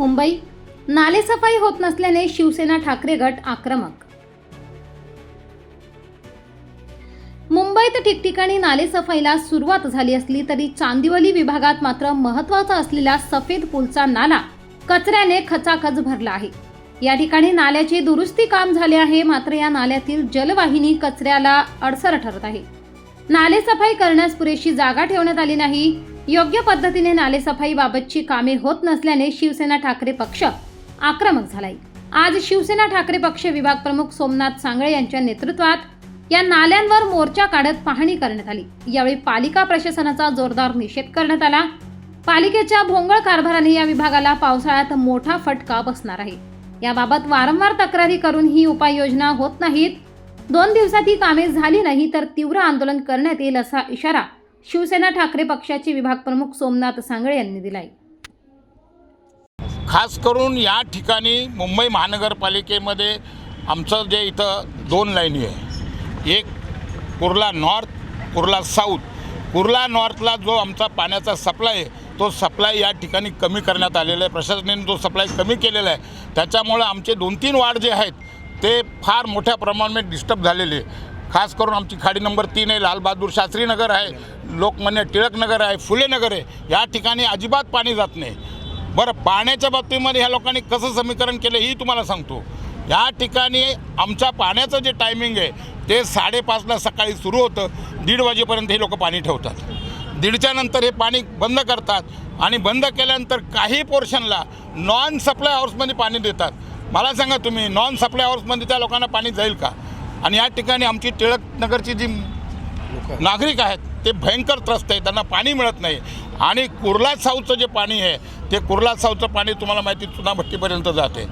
मुंबई नालेसफाई होत नसल्याने शिवसेना ठाकरे गट आक्रमक. मुंबईत ठिकठिकाणी नालेसफाईला सुरुवात झाली असली तरी चांदिवली विभागात मात्र महत्त्वाचा असलेला सफेद पूलचा नाला कचऱ्याने खचाखच भरला आहे. या ठिकाणी नाल्याचे दुरुस्ती काम झाले आहे मात्र या नाल्यातील जलवाहिनी कचऱ्याला अडसर ठरत आहे. नालेसफाई करण्यास पुरेशी जागा ठेवण्यात आली नाही योग्य पद्धतीने नालेसफाईबाबतची कामे होत नसल्याने शिवसेना ठाकरे पक्ष आक्रमक झालाय. आज शिवसेना ठाकरे पक्ष विभाग प्रमुख सोमनाथ सांगळे यांच्या नेतृत्वात या नाल्यांवर मोर्चा काढत पाहणी करण्यात आली. यावेळी पालिका प्रशासनाचा जोरदार निषेध करण्यात आला. पालिकेच्या भोंगळ कारभाराने या विभागाला पावसाळ्यात मोठा फटका बसणार आहे. याबाबत वारंवार तक्रारी करून ही उपाययोजना होत नाहीत. दोन दिवसात ही कामे झाली नाही तर तीव्र आंदोलन करण्यात येईल असा इशारा शिवसेना ठाकरे पक्षाचे विभाग प्रमुख सोमनाथ सांगळे यांनी दिलाय. खास करून या ठिकाणी मुंबई महानगरपालिकेमध्ये आमचं जे इथं दोन लाईनी आहे. एक कुर्ला नॉर्थ कुर्ला साऊथ. कुर्ला नॉर्थला जो आमचा पाण्याचा सप्लाय आहे तो सप्लाय या ठिकाणी कमी करण्यात आलेला आहे. प्रशासनाने जो सप्लाय कमी केलेला आहे त्याच्यामुळं आमचे दोन तीन वार्ड जे आहेत ते फार मोठ्या प्रमाणात डिस्टर्ब झालेले आहे. खास करून आमची खाडी नंबर तीन आहे लालबहादूर शास्त्री नगर आहे लोकमान्य टिळक नगर आहे फुले नगर आहे या ठिकाणी अजिबात पाणी जात नाही. बरं पाण्याच्या बाबतीमध्ये ह्या लोकांनी कसं समीकरण केलं ही तुम्हाला सांगतो. या ठिकाणी आमच्या पाण्याचं जे टायमिंग आहे ते साडेपाचला सकाळी सुरू होतं दीड वाजेपर्यंत हे लोक पाणी ठेवतात. दीडच्या नंतर हे पाणी बंद करतात आणि बंद केल्यानंतर काही पोर्शनला नॉन सप्लाय हाऊसमध्ये पाणी देतात. मला सांगा तुम्ही नॉन सप्लाय हाऊसमध्ये त्या लोकांना पाणी जाईल का? आणि या ठिकाणी आमची टिळक नगरची जी नागरिक आहेत ते भयंकर त्रस्त आहे त्यांना पाणी मिळत नाही. आणि कुर्ला साऊचं जे पाणी आहे ते कुर्ला साऊचं पाणी तुम्हाला माहिती चुनाभट्टीपर्यंत जाते.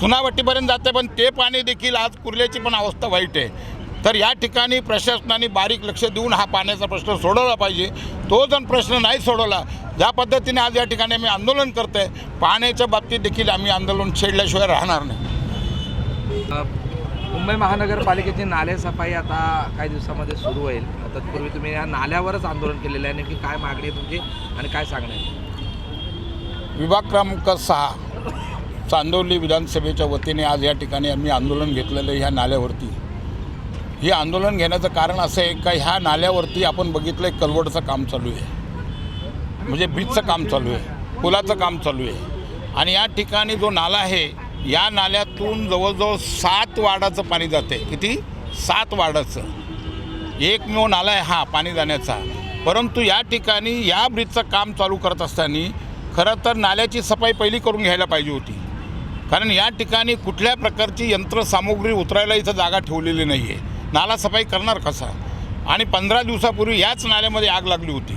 चुनाभट्टीपर्यंत जाते पण ते पाणी देखील आज कुर्ल्याची पण अवस्था वाईट आहे. तर या ठिकाणी प्रशासनाने बारीक लक्ष देऊन हा पाण्याचा प्रश्न सोडवला पाहिजे. तो जण प्रश्न नाही सोडवला ज्या पद्धतीने आज या ठिकाणी आम्ही आंदोलन करतो आहे पाण्याच्या बाबतीत देखील आम्ही आंदोलन छेडल्याशिवाय राहणार नाही. मुंबई महानगरपालिकेची नाले सफाई आता काही दिवसामध्ये सुरू होईल. तत्पूर्वी तुम्ही या नाल्यावरच आंदोलन केलेलं आहे. नेमकी काय मागणी आहे तुमची आणि काय सांगणं आहे? विभाग क्रमांक सहा चांदोली विधानसभेच्या वतीने आज या ठिकाणी आम्ही आंदोलन घेतलेलं आहे ह्या नाल्यावरती. हे आंदोलन घेण्याचं कारण असं आहे का ह्या नाल्यावरती आपण बघितलं आहे कलवडचं काम चालू आहे. म्हणजे ब्रिजचं काम चालू आहे. पुलाचं काम चालू आहे. आणि या ठिकाणी जो नाला आहे या नाल्यातून जवळजवळ सात वार्डाचं पाणी जाते. किती? सात वार्डाचं एकमेव नाला आहे हा पाणी जाण्याचा. परंतु या ठिकाणी या ब्रिजचं काम चालू करत असताना खरं तर नाल्याची सफाई पहिली करून घ्यायला पाहिजे होती. कारण या ठिकाणी कुठल्या प्रकारची यंत्रसामुग्री उतरायला इथं जागा ठेवलेली नाही आहे नाला सफाई करणार कसा? आणि पंधरा दिवसापूर्वी याच नाल्यामध्ये आग लागली होती.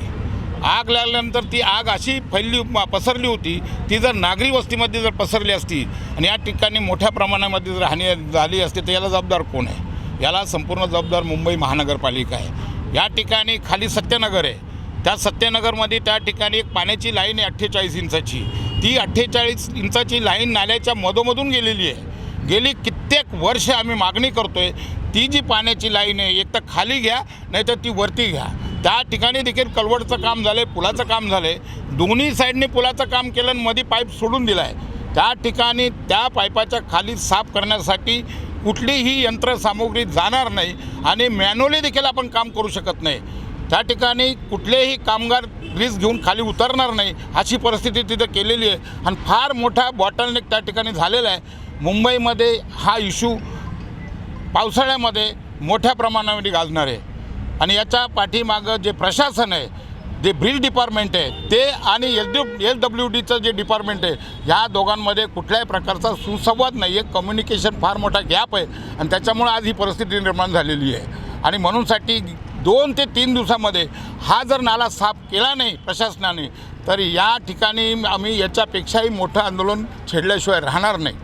आग लागल्यानंतर ती आग अशी फैलली पसरली होती. ती जर नागरी वस्तीमध्ये जर पसरली असती आणि या ठिकाणी मोठ्या प्रमाणामध्ये जर हानी झाली असती तर याला जबाबदार कोण आहे? याला संपूर्ण जबाबदार मुंबई महानगरपालिका आहे. या ठिकाणी खाली सत्यनगर आहे. त्या सत्यनगरमध्ये त्या ठिकाणी एक पाण्याची लाईन आहे अठ्ठेचाळीस इंचाची. ती अठ्ठेचाळीस इंचाची लाईन नाल्याच्या मधोमधून गेलेली आहे. गेली कित्येक वर्ष आम्ही मागणी करतोय ती जी पाण्याची लाईन आहे एक तर खाली घ्या नाही तर ती वरती घ्या. त्या ठिकाणी देखील कलवडचं काम झालं आहे पुलाचं काम झालं आहे दोन्ही साईडने पुलाचं काम केलं आणि मध्ये पाईप सोडून दिला आहे त्या ठिकाणी त्या पाईपाच्या खाली साफ करण्यासाठी कुठलीही यंत्रसामुग्री जाणार नाही आणि मॅन्युअली देखील आपण काम करू शकत नाही. त्या ठिकाणी कुठलेही कामगार ब्रिज घेऊन खाली उतरणार नाही अशी परिस्थिती तिथं केलेली आहे. आणि फार मोठा बॉटलनेक त्या ठिकाणी झालेला आहे. मुंबईमध्ये हा इश्यू पावसाळ्यामध्ये मोठ्या प्रमाणामध्ये गाजणार आहे. आणि याच्या पाठीमागं जे प्रशासन आहे जे ब्रिज डिपार्टमेंट आहे ते आणि एल डी एल डब्ल्यू डीचं जे डिपार्टमेंट आहे ह्या दोघांमध्ये कुठल्याही प्रकारचा सुसंवाद नाही आहे कम्युनिकेशन फार मोठा गॅप आहे आणि त्याच्यामुळं आज ही परिस्थिती निर्माण झालेली आहे. आणि म्हणूनसाठी दोन ते तीन दिवसामध्ये हा जर नाला साफ केला नाही प्रशासनाने तर या ठिकाणी आम्ही याच्यापेक्षाही मोठं आंदोलन छेडल्याशिवाय राहणार नाही.